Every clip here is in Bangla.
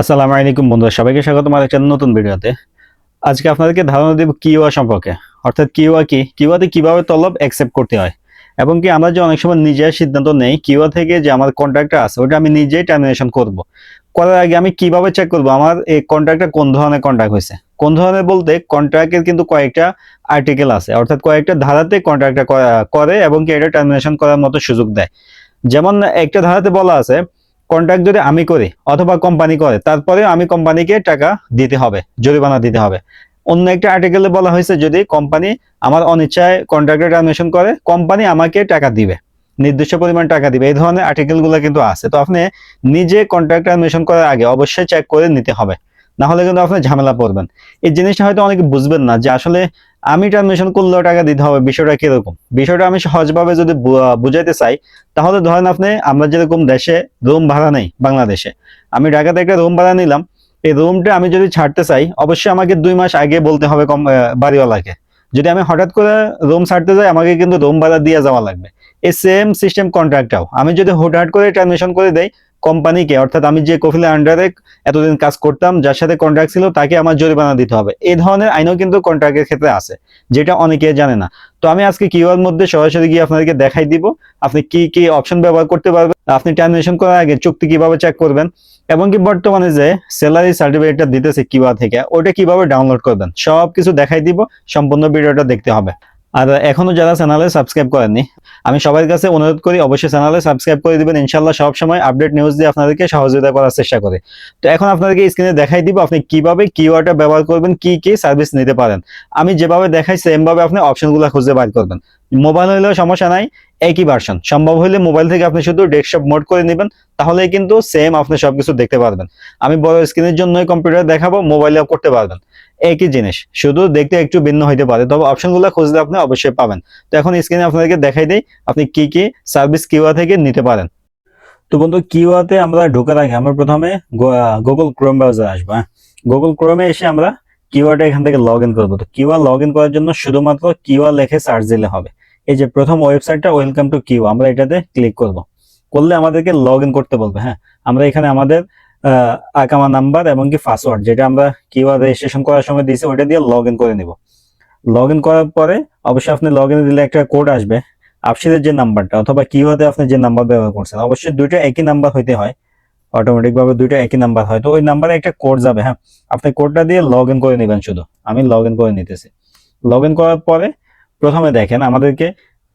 আসসালামু আলাইকুম বন্ধুরা, সবাইকে স্বাগত আমার একটা নতুন ভিডিওতে। আজকে আপনাদেরকে ধারণা দেব কিওয়া সম্পর্কে। অর্থাৎ কিওয়া কি? কিওয়াতে কীভাবে তলব অ্যাকসেপ্ট করতে হয়? এবং কি আমরা যে অনেক সময় নিজের সিদ্ধান্ত নেই কিওয়া থেকে যে আমার কন্ট্রাক্টটা আছে, ওটা আমি নিজেই টার্মিনেশন করব। করার আগে আমি কীভাবে চেক করব? আমার এই কন্ট্রাক্টটা কোন ধরনের কন্ট্রাক্ট হয়েছে? কোন ধরনের বলতে কন্ট্রাক্টের কিন্তু কয়েকটা আর্টিকেল আছে। অর্থাৎ কয়েকটা ধারাতে কন্ট্রাক্টটা করে এবং কি এটা টার্মিনেশন করার মতো সুযোগ দেয়। যেমন একটা ধারাতে বলা আছে কন্ট্রাক্ট যদি আমি করি অথবা কোম্পানি করে তারপরে আমি কোম্পানিকে টাকা দিতে হবে, জরিমানা দিতে হবে। অন্য একটা আর্টিকেলে বলা হয়েছে, যদি কোম্পানি আমার অনিচ্ছায় কন্ট্রাক্টে টার্মিনেশন করে কোম্পানি আমাকে টাকা দিবে, নির্দিষ্ট পরিমাণ টাকা দিবে। এই ধরনের আর্টিকেলগুলো কিন্তু আছে। তো আপনি নিজে কন্ট্রাক্ট টার্মিনেশন করার আগে অবশ্যই চেক করে নিতে হবে। না হলে কিন্তু আপনি ঝামেলা পড়বেন। এই জিনিসটা হয়তো অনেকে বুঝবেন না যে আসলে আমি টার্মিনেশন করলেও টাকা দিতে হবে, বিষয়টা কীরকম? বিষয়টা আমি সহজভাবে যদি বুঝাইতে চাই, তাহলে ধরেন আপনি, আমরা যেরকম দেশে রুম ভাড়া নেই, বাংলাদেশে। আমি ঢাকাতে একটা রুম ভাড়া নিলাম, এই রুমটা আমি যদি ছাড়তে চাই, অবশ্যই আমাকে দুই মাস আগে বলতে হবে কম বাড়িওয়ালাকে। যদি আমি হঠাৎ করে রুম ছাড়তে যাই, আমাকে কিন্তু রুম ভাড়া দিয়ে যাওয়া লাগবে। এই সেম সিস্টেম কন্ট্রাক্টটাও আমি যদি হুটহাট করে টার্মিনেশন করে দেই কোম্পানিকে, অর্থাৎ আমি যে কফিলের আন্ডারে এতদিন কাজ করতাম, যার সাথে কন্ট্রাক্ট ছিল, তাকে আমার জরিমানা দিতে হবে। এই ধরনের আইনও কিন্তু কন্ট্রাক্টের ক্ষেত্রে আছে, যেটা অনেকে জানে না। তো আমি আজকে কিউআর মধ্যে সরাসরি গিয়ে আপনাদেরকে দেখাই দিব, আপনি কি কি অপশন ব্যবহার করতে পারবেন, আপনি টার্মিনেশন করার আগে চুক্তি কীভাবে চেক করবেন এবং কি বর্তমানে যে স্যালারি সার্টিফিকেটটা দিতেছে কিউআ থেকে ওটা কীভাবে ডাউনলোড করবেন সব কিছু দেখাই দিব, সম্পূর্ণ ভিডিওটা দেখতে হবে। আর এখনও যারা চ্যানেলে সাবস্ক্রাইব করেননি, আমি সবার কাছে অনুরোধ করি অবশ্যই চ্যানেলে সাবস্ক্রাইব করে দিবেন। ইনশাল্লাহ সব সময় আপডেট নিউজ দিয়ে আপনাদেরকে সহযোগিতা করার চেষ্টা করে। তো এখন আপনাদেরকে স্ক্রিনে দেখাই দিব আপনি কীভাবে কিওয়ার্ডটা ব্যবহার করবেন, কি কি সার্ভিস নিতে পারেন। আমি যেভাবে দেখাই সেমভাবে আপনি অপশনগুলো খুঁজে বার করবেন। মোবাইল হইলেও সমস্যা নাই, একই ভার্সন সম্ভব হলে মোবাইল থেকে আপনি শুধু ডেস্কটপ মোড করে নেবেন তাহলে কিন্তু সেম আপনি সবকিছু দেখতে পারবেন। আমি বড় স্ক্রিনের জন্যই কম্পিউটার দেখাবো মোবাইলেও করতে পারবেন। একই জিনিস, শুধু দেখতে একটু ভিন্ন হইতে পারে। তবে অপশনগুলো খুঁজলে আপনি অবশ্যই পাবেন। তো এখন স্ক্রিনে আপনাদেরকে দেখাই দেই, আপনি কি কি সার্ভিস কিওয়া থেকে নিতে পারেন। তো বন্ধু কিওয়াতে আমরা ঢোকার আগে আমরা প্রথমে গুগল ক্রোম ব্রাউজার আসব হ্যাঁ? গুগল ক্রোমে এসে আমরা কিওয়ার্ডটা এখান থেকে লগ ইন করব। তো কিওয়া লগ ইন করার জন্য শুধুমাত্র কিওয়া লেখে সার্চ দিলে হবে। এই যে প্রথম ওয়েবসাইটটা ওয়েলকাম টু কিউ আমরা এটাতে ক্লিক করব। করলে আমাদেরকে লগ করতে বলবে হ্যাঁ? আমরা এখানে আমাদের আকামা নাম্বার এবং কি পাসওয়ার্ড যেটা আমরা কিওয়া রেজিস্ট্রেশন করার সময় দিয়েছি ওটা দিয়ে লগ করে নিব। লগ করার পরে অবশ্যই আপনি লগ দিলে একটা কোড আসবে আপসিদের যে নাম্বারটা অথবা কিওয়াতে আপনি যে নাম্বার ব্যবহার করছেন, অবশ্যই দুইটা একই নাম্বার হইতে হয় অটোমেটিক ভাবে দুইটা একই নাম্বার হয়। তো ওই নাম্বারে একটা কোড যাবে হ্যাঁ? আপনি কোডটা দিয়ে লগ করে নেবেন শুধু, আমি লগ করে নিতেছি। লগ করার পরে প্রথমে দেখেন আমাদেরকে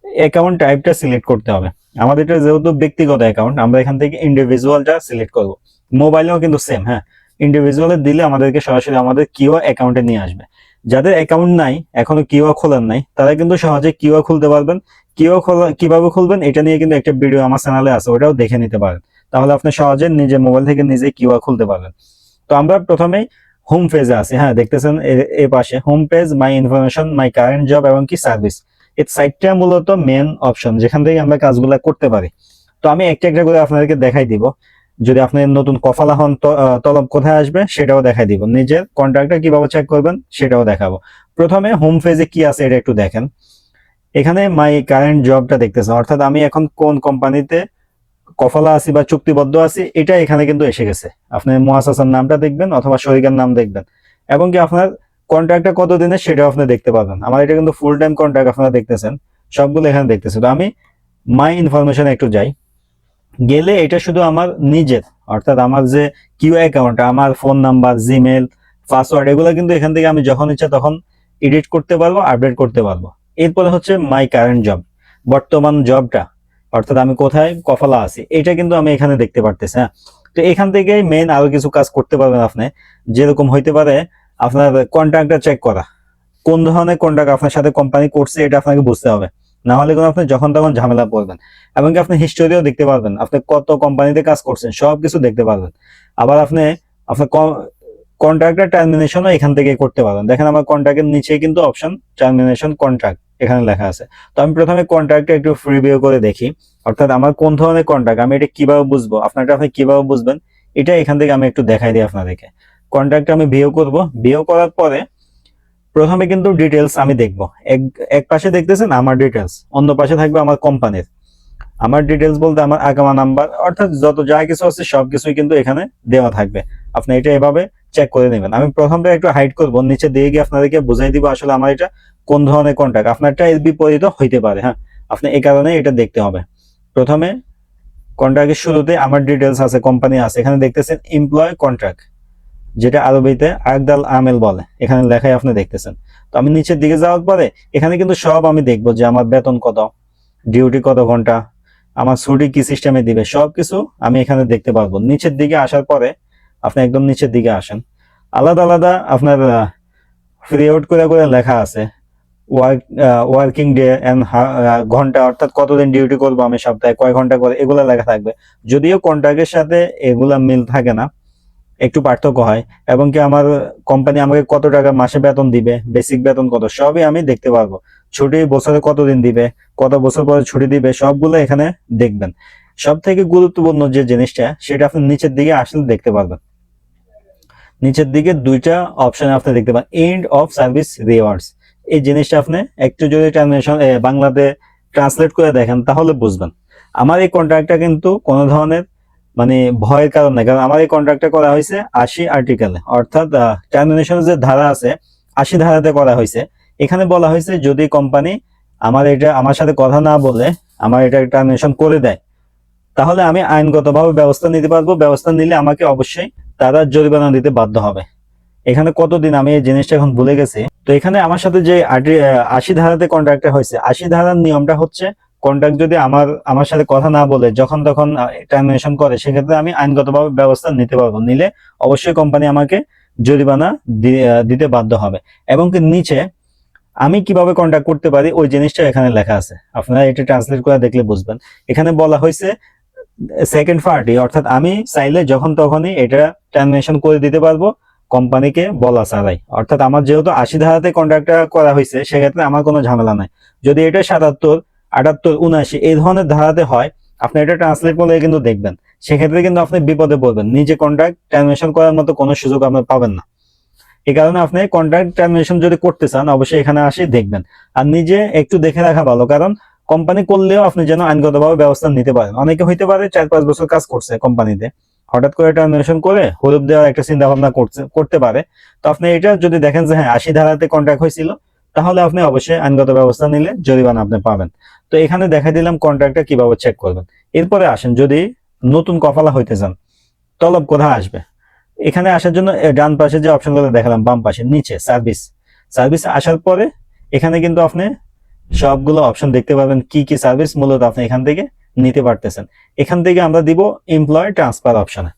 অ্যাকাউন্ট টাইপটা সিলেক্ট করতে হবে। আমাদের এটা যেহেতু ব্যক্তিগত অ্যাকাউন্ট আমরা এখান থেকে ইন্ডিভিজুয়ালটা সিলেক্ট করব। মোবাইলেও কিন্তু সেম হ্যাঁ। ইন্ডিভিজুয়ালে দিলে আমাদেরকে সরাসরি আমাদের কিও অ্যাকাউন্টে নিয়ে আসবে। যাদের অ্যাকাউন্ট নাই, এখনও কিও খোলার নাই, তারা কিন্তু সহজে কিও খুলতে পারবেন। কিও খোলা, কীভাবে খুলবেন, এটা নিয়ে কিন্তু একটা ভিডিও আমার চ্যানেলে আছে, ওটাও দেখে নিতে পারেন। তাহলে আপনি সহজে নিজে মোবাইল থেকে নিজে কিউ খুলতে পারবেন। তো আমরা প্রথমেই হোম পেজে আছে। হ্যাঁ দেখতেছেন এ- পাশে home page my information my current job এবং কি সার্ভিস এই সাইটটা মূলত মেন অপশন যেখান থেকে আমরা কাজগুলো করতে পারি। তো আমি একটা একটা করে আপনাদেরকে দেখাই দিব। যদি আপনি নতুন কফালা হন তলব কোথায় আসবে সেটাও দেখাই দিব। নিজের কন্ট্রাক্টটা কীভাবে চেক করবেন সেটাও দেখাবো। প্রথমে হোম পেজে কি আছে এটা একটু দেখেন। এখানে মাই কারেন্ট জবটা দেখতেছেন। অর্থাৎ আমি এখন কোন কোম্পানিতে কফলা আছি বা চুক্তিবদ্ধ আছি, এটা এখানে কিন্তু এসে গেছে। আপনি মহাসাসার নামটা দেখবেন অথবা শরিকার নাম দেখবেন। এবং কি আপনার কন্ট্রাক্টটা কত দিনের সেটাও আপনি দেখতে পাবেন আমার এটা কিন্তু ফুল টাইম কন্ট্রাক্ট আপনারা দেখতেছেন, সবগুলো এখানে দেখতেছেন তো আমি মাই ইনফরমেশন একটু যাই। গেলে এটা শুধু আমার নিজের, অর্থাৎ আমার যে কিউ অ্যাকাউন্ট আমার ফোন নাম্বার জিমেল পাসওয়ার্ড এগুলো কিন্তু এখান থেকে আমি যখন ইচ্ছা তখন এডিট করতে পারব আপডেট করতে পারব। এরপরে হচ্ছে মাই কারেন্ট জব বর্তমান জবটা অর্থাৎ আমি কোথায় কফলা আছি, এটা কিন্তু আমি এখানে দেখতে পারতেছি হ্যাঁ? তো এখান থেকে মেন আরও কিছু কাজ করতে পারবেন আপনি। যেরকম হইতে পারে আপনার কন্ট্রাক্টটা চেক করা। কোন ধরনের কন্ট্রাক্ট আপনার সাথে কোম্পানি করছে, এটা আপনাকে বুঝতে হবে। না হলে কিন্তু আপনি যখন তখন ঝামেলা পড়বেন। এবং আপনি হিস্টোরিও দেখতে পারবেন। আপনি কত কোম্পানিতে কাজ করছেন, সব কিছু দেখতে পারবেন। আবার আপনি, আপনার কন্ট্রাক্টর টার্মিনেশনও এখান থেকে করতে পারবেন। দেখেন আমার কন্ট্রাক্টের নিচে কিন্তু অপশন টার্মিনেশন কন্ট্রাক্ট এখানে লেখা আছে। তো আমি প্রথমে কন্ট্রাক্টটা একটু রিভিউ করে দেখি। অর্থাৎ আমার কোন ধরনের কন্ট্রাক্ট আমি এটা কীভাবে বুঝব? আপনারটা আপনি কীভাবে বুঝবেন? এটা এখান থেকে আমি একটু দেখাই দিই আপনাদেরকে। কন্ট্রাক্ট আমি ভিউ করব। ভিউ করার পরে প্রথমে কিন্তু ডিটেলস আমি দেখব। এক এক পাশে দেখতেছেন আমার ডিটেলস অন্য পাশে থাকবে আমার কোম্পানির আমার ডিটেলস বলতে আমার আগামা নাম্বার অর্থাৎ যত যা কিছু আছে সবকিছুই কিন্তু এখানে দেওয়া থাকবে। আপনি এটা এভাবে চেক করে নেবেন। আমি প্রথমটা একটু হাইড করব, নিচে দিয়ে গিয়ে আপনাদেরকে বুঝাই দিব আসলে আমার এটা কোন ধরনের কন্ট্রাক্ট আপনারটা বিপরীত হইতে পারে হ্যাঁ? আপনি এই কারণে এটা দেখতে হবে। প্রথমে কন্ট্রাক্টের শুরুতে আমার ডিটেলস আছে কোম্পানি আছে, এখানে দেখতেছেন এমপ্লয় কন্ট্রাক্ট যেটা আরবিতে আকদাল আমেল বলে, এখানে লেখায় আপনি দেখতেছেন। তো আমি নিচের দিকে যাওয়ার পরে এখানে কিন্তু সব আমি দেখব যে আমার বেতন কত ডিউটি কত ঘণ্টা, আমার ছুটি কি সিস্টেমে দিবে সব কিছু আমি এখানে দেখতে পারব। নিচের দিকে আসার পরে আপনি একদম নিচের দিকে আসেন। আলাদা আলাদা আপনার আউট করে করে লেখা আছে। ওয়ার্ক ওয়ার্কিং ডে এন্ড ঘণ্টা, অর্থাৎ কতদিন ডিউটি করব আমি সপ্তাহে, কয় ঘণ্টা করে, এগুলা লেখা থাকবে। যদিও কন্ট্রাক্টের সাথে এগুলা মিল থাকে না, একটু পার্থক্য হয়। এবং কি আমার কোম্পানি আমাকে কত টাকা মাসে বেতন দিবে বেসিক বেতন কত, সবই আমি দেখতে পারব। ছুটি বছরে কতদিন দিবে, কত বছর পরে ছুটি দিবে, সবগুলো এখানে দেখবেন। সব থেকে গুরুত্বপূর্ণ যে জিনিসটা, সেটা আপনি নিচের দিকে আসলে দেখতে পারবেন। নিচের দিকে দুইটা অপশন আপনি দেখতে পান এন্ড অফ সার্ভিস রিওয়ার্ডস এই জিনিসটা আপনি একটু যদি ট্রান্সলেশন বাংলাতে ট্রান্সলেট করে দেখেন, তাহলে বুঝবেন। আমার এই কন্ট্রাক্টটা কিন্তু কোনো ধরনের মানে ভয়ের কারণ নেই, কারণ আমার এই কন্ট্রাক্টটা করা হয়েছে আশি আর্টিকেলে অর্থাৎ টার্মিনেশনের যে ধারা আছে, আশি ধারাতে করা হয়েছে। এখানে বলা হয়েছে যদি কোম্পানি আমার এটা, আমার সাথে কথা না বলে আমার এটা টার্মিনেশন করে দেয়, তাহলে আমি আইনগতভাবে ব্যবস্থা নিতে পারব। ব্যবস্থা নিলে আমাকে অবশ্যই তারা জরিমানা দিতে বাধ্য হবে। এখানে কতদিন? আমি এই জিনিসটা এখন ভুলে গেছি। তো এখানে আমার সাথে যে আশি ধারাতে কন্ট্রাক্টটা হয়েছে আশি ধারার নিয়মটা হচ্ছে কন্ট্রাক্ট যদি আমার আমার সাথে কথা না বলে, যখন তখন টার্মিনেশন করে, সেক্ষেত্রে আমি আইনগতভাবে ব্যবস্থা নিতে পারব। নিলে অবশ্যই কোম্পানি আমাকে জরিমানা দিতে বাধ্য হবে। এবং কি নিচে আমি কীভাবে কন্ট্যাক্ট করতে পারি, ওই জিনিসটা এখানে লেখা আছে। আপনারা এটা ট্রান্সলেট করে দেখলে বুঝবেন। এখানে বলা হয়েছে সেকেন্ড পার্টি অর্থাৎ আমি চাইলে যখন তখনই এটা টার্মিনেশন করে দিতে পারব কোম্পানিকে বলা ছাড়াই। অর্থাৎ আমার যেহেতু আশি ধারাতে কন্ট্রাক্টটা করা হয়েছে, সেক্ষেত্রে আমার কোনো ঝামেলা নাই। যদি এটা সাতাত্তর, আটাত্তর, উনআশি এই ধরনের ধারাতে হয়, আপনি এটা ট্রান্সলেট করলে কিন্তু দেখবেন। সেক্ষেত্রে কিন্তু আপনি বিপদে পড়বেন। নিজে কন্ট্রাক্ট টার্মিনেশন করার মতো কোনো সুযোগ আপনি পাবেন না। এই কারণে আপনি কন্ট্রাক্ট টার্মিনেশন যদি করতে চান, অবশ্যই এখানে আসে দেখবেন। আর নিজে একটু দেখে রাখা ভালো, কারণ কোম্পানি করলেও আপনি যেন আইনগতভাবে ব্যবস্থা নিতে পারেন। অনেকে হইতে পারে চার পাঁচ বছর কাজ করছে কোম্পানিতে। হঠাৎ করে টার্মিনেশন করে হলুদ দেওয়ার একটা চিন্তা ভাবনা করছে, করতে পারে। তো আপনি এটা যদি দেখেন যে হ্যাঁ আশি ধারাতে কন্ট্রাক্ট হয়েছিল, তাহলে আপনি অবশ্যই আইনগত ব্যবস্থা নিলে জরিমানা আপনি পাবেন। তো এখানে দেখা দিলাম কন্ট্রাক্টটা কীভাবে চেক করবেন। এরপরে আসেন, যদি নতুন কফালা হইতে চান তলব কোথায় আসবে? এখানে আসার জন্য ডান পাশে যে অপশনগুলো দেখালাম, বাম পাশে, নিচে সার্ভিস সার্ভিস আসার পরে এখানে কিন্তু আপনি সবগুলো অপশন দেখতে পাবেন কি কি সার্ভিস মূলত আপনি এখান থেকে নিতে পারতেছেন। এখান থেকে আমরা দিব এমপ্লয় ট্রান্সফার অপশনে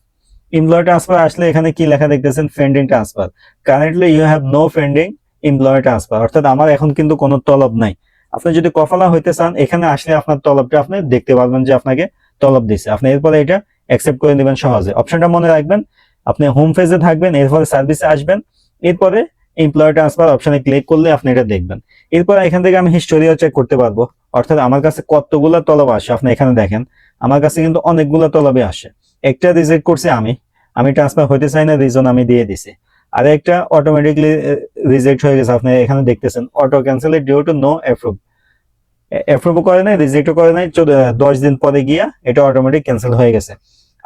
এমপ্লয় ট্রান্সফার আসলে এখানে কি লেখা দেখতেছেন? Pending transfer currently you have no pending employ transfer অর্থাৎ আমার এখন কিন্তু কোনো তলব নাই। আপনি যদি কফালা হইতে চান, এখানে আসলে আপনার তলবটা আপনি দেখতে পারবেন যে আপনাকে তলব দিছে। আপনি এরপরে এটা অ্যাকসেপ্ট করে নেবেন সহজে। অপশনটা মনে রাখবেন, আপনি হোম ফেজে থাকবেন, এরপরে সার্ভিসে আসবেন, এরপরে এমপ্লয় ট্রান্সফার অপশনে ক্লিক করলে আপনি এটা দেখবেন। এরপর এখান থেকে আমি হিস্টোরিও চেক করতে পারব। অর্থাৎ আমার কাছে কতগুলো তলব আসে, আপনি এখানে দেখেন। আমার কাছে কিন্তু অনেকগুলো তলবে আসে। একটা রিজেক্ট করছি আমি আমি ট্রান্সফার হইতে চাই না রিজন আমি দিয়ে দিছি। আর একটা অটোমেটিকলি রিজেক্ট হয়ে গেছে, আপনি এখানে দেখতেছেন auto cancel due to no approve approve করে নাই রিজেক্টও করে নাই দশ দিন পরে গিয়া এটা অটোমেটিক ক্যান্সেল হয়ে গেছে।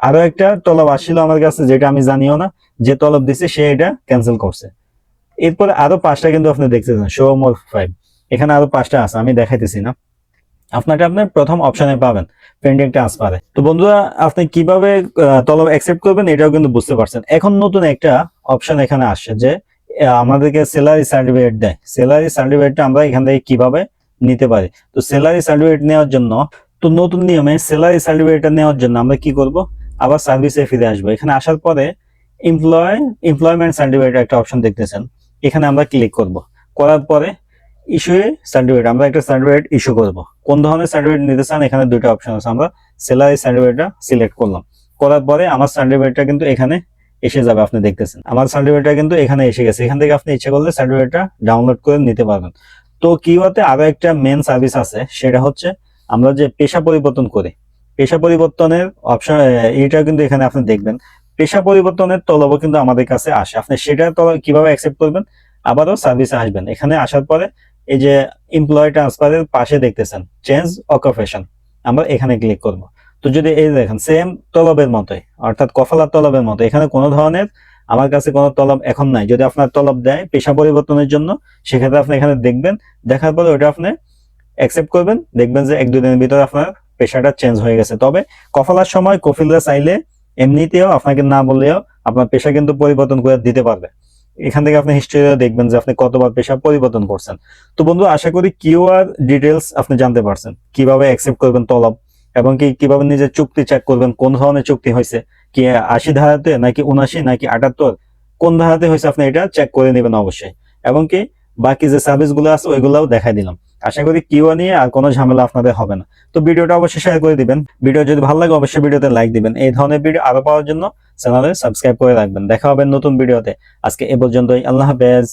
আরও একটা তলব আসছিল আমার কাছে, যেটা আমি জানিও না, যে তলব দিছে, সে এটা ক্যান্সেল করছে। এরপরে আরও পাঁচটা কিন্তু আপনি দেখতেছেন শো মোর ফাইভ এখানে আরও পাঁচটা আছে, আমি দেখাইতেছি না। আপনাকে আপনি প্রথম অপশনে পাবেন পেন্ডিং ট্রান্সফারে তো বন্ধুরা, আপনি কীভাবে তলব অ্যাকসেপ্ট করবেন এটাও কিন্তু বুঝতে পারছেন। এখন নতুন একটা অপশন এখানে আসছে যে আমাদেরকে স্যালারি সার্টিফিকেট দেয়। স্যালারি সার্টিফিকেটটা আমরা এখান থেকে কীভাবে নিতে পারি? তো স্যালারি সার্টিফিকেট নেওয়ার জন্য, তো নতুন নিয়মে স্যালারি সার্টিফিকেটটা নেওয়ার জন্য আমরা কি করব? আবার সার্ভিসে ফিরে আসব। এখানে আসার পরে এমপ্লয় এমপ্লয়মেন্ট সার্টিফিকেট একটা অপশন দেখতেছেন। এখানে আমরা ক্লিক করব। করার পরে ইস্যু সার্টিফিকেট আমরা একটা সার্টিফিকেট ইস্যু করব। কোন ধরনের সার্টিফিকেট নিতে চান, এখানে দুটো অপশন আছে। আমরা স্যালারি সার্টিফিকেটটা সিলেক্ট করলাম। করার পরে আমার সার্টিফিকেটটা কিন্তু এখানে এসে যাবে, আপনি দেখতেছেন। আমার সার্টিফিকেটটা কিন্তু এখানে এসে গেছে। এখান থেকে আপনি ইচ্ছে করলে সার্টিফিকেটটা ডাউনলোড করে নিতে পারবেন। তো কিওয়াতে আরও একটা মেন সার্ভিস আছে, সেটা হচ্ছে আমরা যে পেশা পরিবর্তন করি। পেশা পরিবর্তনের অপশন এটা কিন্তু এখানে আপনি দেখবেন। পেশা পরিবর্তনের তলব কিন্তু আমাদের কাছে আসে। আপনি সেটা তলব কীভাবে অ্যাকসেপ্ট করবেন? আবারও সার্ভিসে আসবেন। এখানে আসার পরে এই যে এমপ্লয় ট্রান্সফারের পাশে দেখতেছেন চেঞ্জ অকুপেশন আমরা এখানে ক্লিক করব। তো যদি এই দেখেন সেম তলবের মতোই, অর্থাৎ কফালার তলবের মতো। এখানে কোনো ধরনের আমার কাছে কোনো তলব এখন নাই। যদি আপনার তলব দেয় পেশা পরিবর্তনের জন্য, সেক্ষেত্রে আপনি এখানে দেখবেন, দেখার পরে ওটা আপনি অ্যাকসেপ্ট করবেন। দেখবেন যে এক দুই দিনের ভিতরে আপনার পেশাটা চেঞ্জ হয়ে গেছে। তবে কফালার সময় কফিলরা চাইলে এমনিতেও আপনাকে না বললেও আপনার পেশা কিন্তু পরিবর্তন করে দিতে পারবে। এখান থেকে আপনি হিস্ট্রি দেখবেন যে আপনি কতবার পেশা পরিবর্তন করছেন। তো বন্ধু, আশা করি কিউআর ডিটেলস আপনি জানতে পারছেন। কীভাবে অ্যাকসেপ্ট করবেন তলব এবং কি কীভাবে নিজের চুক্তি চেক করবেন, কোন ধরনের চুক্তি হয়েছে? কি আশি ধারাতে নাকি উনাশি নাকি আটাত্তর? কোন ধারাতে হয়েছে? আপনি এটা চেক করে নেবেন অবশ্যই। এবং কি বাকি যে সার্ভিসগুলো আছে ওইগুলাও দেখাই দিলাম। আশা করি কিও নিয়ে আর কোনো ঝামেলা আপনাদের হবে না। তো ভিডিওটা অবশ্যই শেয়ার করে দিবেন। ভিডিও যদি ভালো লাগে, অবশ্যই ভিডিওতে লাইক দিবেন। এই ধরনের ভিডিও আরও পাওয়ার জন্য চ্যানেলে সাবস্ক্রাইব করে রাখবেন। দেখা হবে নতুন ভিডিওতে আজকে এ পর্যন্তই। আল্লাহ হাফেজ।